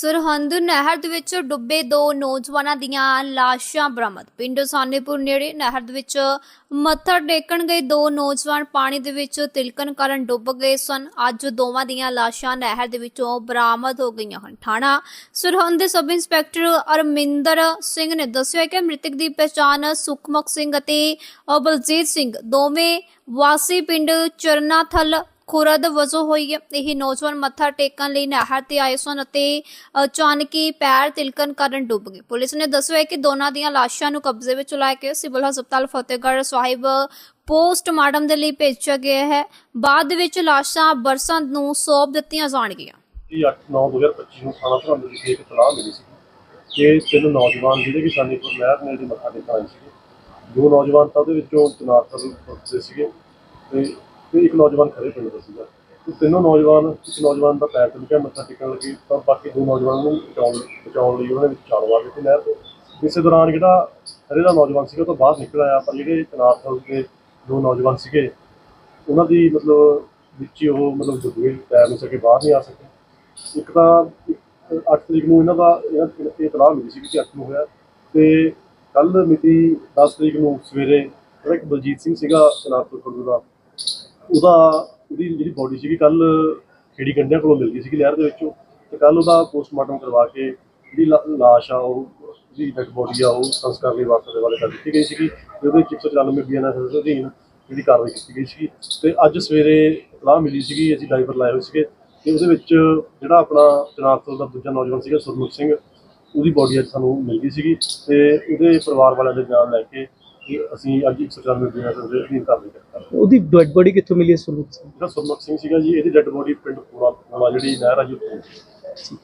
ਸਰਹੰਦ ਨਹਿਰ ਦੇ ਵਿੱਚ ਡੁੱਬੇ ਦੋ ਨੌਜਵਾਨਾਂ ਦੀਆਂ ਲਾਸ਼ਾਂ ਬਰਾਮਦ। ਪਿੰਡ ਸਾਨੇਪੁਰ ਨੇੜੇ ਨਹਿਰ ਦੇ ਵਿੱਚ ਮੱਥਾ ਟੇਕਣ ਗਏ ਦੋ ਨੌਜਵਾਨ ਪਾਣੀ ਦੇ ਵਿੱਚ ਤਿਲਕਣ ਕਾਰਨ ਡੁੱਬ ਗਏ ਸਨ। ਅੱਜ ਦੋਵਾਂ ਦੀਆਂ ਲਾਸ਼ਾਂ ਨਹਿਰ ਦੇ ਵਿੱਚੋਂ ਬਰਾਮਦ ਹੋ ਗਈਆਂ ਹਨ। ਥਾਣਾ ਸਰਹੰਦ ਦੇ ਸਬ ਇੰਸਪੈਕਟਰ ਅਰਮਿੰਦਰ ਸਿੰਘ ਨੇ ਦੱਸਿਆ ਕਿ ਮ੍ਰਿਤਕ ਦੀ ਪਛਾਣ ਸੁਖਮਕ ਸਿੰਘ ਅਤੇ ਅ, ਬਲਜੀਤ ਸਿੰਘ ਦੋਵੇਂ ਵਾਸੀ ਪਿੰਡ ਚਰਨਾਥਲ ਖੁਰਦ ਵਜੋਂ ਹੋਈ ਇਹ ਨੌਜਵਾਨ ਮੱਥਾ ਟੇਕਣ ਲਈ ਨਹਿਰ ਤੇ ਆਏ ਸਨ ਅਤੇ ਅਚਾਨਕੀ ਪੈਰ ਤਿਲਕਣ ਕਾਰਨ ਡੁੱਬ ਗਏ। ਪੁਲਿਸ ਨੇ ਦੱਸਿਆ ਕਿ ਦੋਨਾਂ ਦੀਆਂ ਲਾਸ਼ਾਂ ਨੂੰ ਕਬਜ਼ੇ ਵਿੱਚ ਲੈ ਕੇ ਸਿਵਲ ਹਸਪਤਾਲ ਫਤਿਹਗੜ੍ਹ ਸਾਹਿਬ ਪੋਸਟਮਾਰਟਮ ਦੇ ਲਈ ਭੇਜਿਆ ਗਿਆ ਹੈ। ਬਾਅਦ ਵਿੱਚ ਲਾਸ਼ਾਂ ਬਰਸਾਂ ਨੂੰ ਸੌਂਪ ਦਿੱਤੀਆਂ ਜਾਣਗੀਆਂ। ਕਿ 8/9/2025 ਨੂੰ ਥਾਣਾ ਸਰਹੰਦ ਵਿਖੇ ਇੱਕ ਤਲਾਹ ਮਿਲੀ ਸੀ ਕਿ ਤਿੰਨ ਨੌਜਵਾਨ ਜਿਹੜੇ ਕਿ ਸਾਨੀਪੁਰ ਨਹਿਰ ਨੇ ਮੱਥਾ ਟੇਕਣ ਆਏ ਸੀਗੇ। ਦੋ ਨੌਜਵਾਨ ਤਾਂ ਉਹਦੇ ਵਿੱਚੋਂ ਚਨਾਰਪੁਰ ਦੇ ਸੀਗੇ ਤੇ ਤੇ ਇੱਕ ਨੌਜਵਾਨ ਖੜੇ ਪਿੰਡ ਦਾ ਸੀਗਾ। ਤੇ ਤਿੰਨੋਂ ਨੌਜਵਾਨ, ਇੱਕ ਨੌਜਵਾਨ ਦਾ ਪੈਰ ਤਿਲਕਿਆ ਮੱਥਾ ਟੇਕਣ ਲੱਗੇ, ਤਾਂ ਬਾਕੀ ਦੋ ਨੌਜਵਾਨ ਨੂੰ ਬਚਾਉਣ ਬਚਾਉਣ ਲਈ ਉਹਨਾਂ ਨੇ ਵਿੱਚ ਛਾਲ ਮਾਰ ਦਿੱਤੀ ਨਹਿਰ ਤੋਂ। ਇਸੇ ਦੌਰਾਨ ਜਿਹੜਾ ਹਰੇ ਦਾ ਨੌਜਵਾਨ ਸੀਗਾ, ਉਹ ਤੋਂ ਬਾਹਰ ਨਿਕਲ ਆਇਆ, ਪਰ ਜਿਹੜੇ ਚਨਾਰਪੁਰ ਦੇ ਦੋ ਨੌਜਵਾਨ ਸੀਗੇ, ਉਹਨਾਂ ਦੀ ਮਤਲਬ ਵਿੱਚ ਹੀ ਉਹ ਮਤਲਬ ਡੁੱਬ ਗਏ ਤੈਰ ਨਹੀਂ ਸਕੇ ਬਾਹਰ ਨਹੀਂ ਆ ਸਕੇ। ਇੱਕ ਤਾਂ 8 ਤਰੀਕ ਨੂੰ ਇਹਨਾਂ ਦਾ ਇਹਨਾਂ ਇਹ ਇਤਲਾਹ ਮਿਲੀ ਸੀ ਕਿ 8 ਨੂੰ ਹੋਇਆ। ਤੇ ਕੱਲ ਮਿਤੀ 10 ਤਰੀਕ ਨੂੰ ਸਵੇਰੇ, ਜਿਹੜਾ ਇੱਕ ਬਲਜੀਤ ਸਿੰਘ ਸੀਗਾ ਸਨਾਤਪੁਰ ਖੁਰਦ ਦਾ ਉਹਦਾ, ਉਹਦੀ ਜਿਹੜੀ ਬੋਡੀ ਸੀਗੀ ਕੱਲ ਖੇੜੀ ਕੰਡਿਆਂ ਕੋਲੋਂ ਮਿਲ ਗਈ ਸੀਗੀ ਲਹਿਰ ਦੇ ਵਿੱਚੋਂ। ਤੇ ਕੱਲ ਉਹਦਾ ਪੋਸਟਮਾਰਟਮ ਕਰਵਾ ਕੇ ਜਿਹੜੀ ਲਾ- ਲਾਸ਼ ਆ, ਉਹ ਜਿਹੜੀ ਡੈਡ ਬੋਡੀ ਆ, ਉਹ ਸੰਸਕਾਰ ਲਈ ਵਾਸਤੇ ਦੇ ਵਾਲੇ ਕਰ ਦਿੱਤੀ ਗਈ ਸੀਗੀ ਜਿਹਦੇ ਉਹਦੇ 'ਚ 194 ਬੀਐਨਐਸ ਅਧੀਨ ਜਿਹੜੀ ਕਾਰਵਾਈ ਕੀਤੀ ਗਈ ਸੀਗੀ। ਤੇ ਅੱਜ ਸਵੇਰੇ ਇਤਲਾਹ ਮਿਲੀ ਸੀਗੀ, ਅਸੀਂ ਡਾਈਵਰ ਲਾਏ ਹੋਏ ਸੀਗੇ। ਤੇ ਉਹਦੇ ਵਿੱਚ ਜਿਹੜਾ ਆਪਣਾ ਚਨਾਰਤੋਂ ਦਾ ਦੂਜਾ ਨੌਜਵਾਨ ਸੀਗਾ, ਸੁਰਮੁਖ ਸਿੰਘ, ਉਹਦੀ ਬੋਡੀ ਅੱਜ ਸਾਨੂੰ ਮਿਲ ਗਈ ਸੀਗੀ। ਤੇ ਉਹਦੇ ਪਰਿਵਾਰ ਵਾਲਿਆਂ ਦੇ ਨਾਲ ਲੈ ਕੇ ਅਸੀਂ ਅੱਜ 194 ਬੀਐਨਐਸ ਦੇ ਅਧੀਨ ਕਾਰਵਾਈ ਕੀਤੀ ਉਹਦੀ ਡੈਡ ਬੋਡੀ ਕਿੱਥੋਂ ਮਿਲੀ ਹੈ ਸੁਰਮੁਖ ਸਿੰਘ ਜਿਹੜਾ ਸੁਰਮੁਖ ਸਿੰਘ ਸੀਗਾ ਜੀ ਇਹਦੀ ਡੈੱਡ ਬੋਡੀ ਪਿੰਡ ਪੂਰਾ ਪੂਰਾ ਜਿਹੜੀ ਨਹਿਰ ਆ ਜੀ ਉੱਥੋਂ।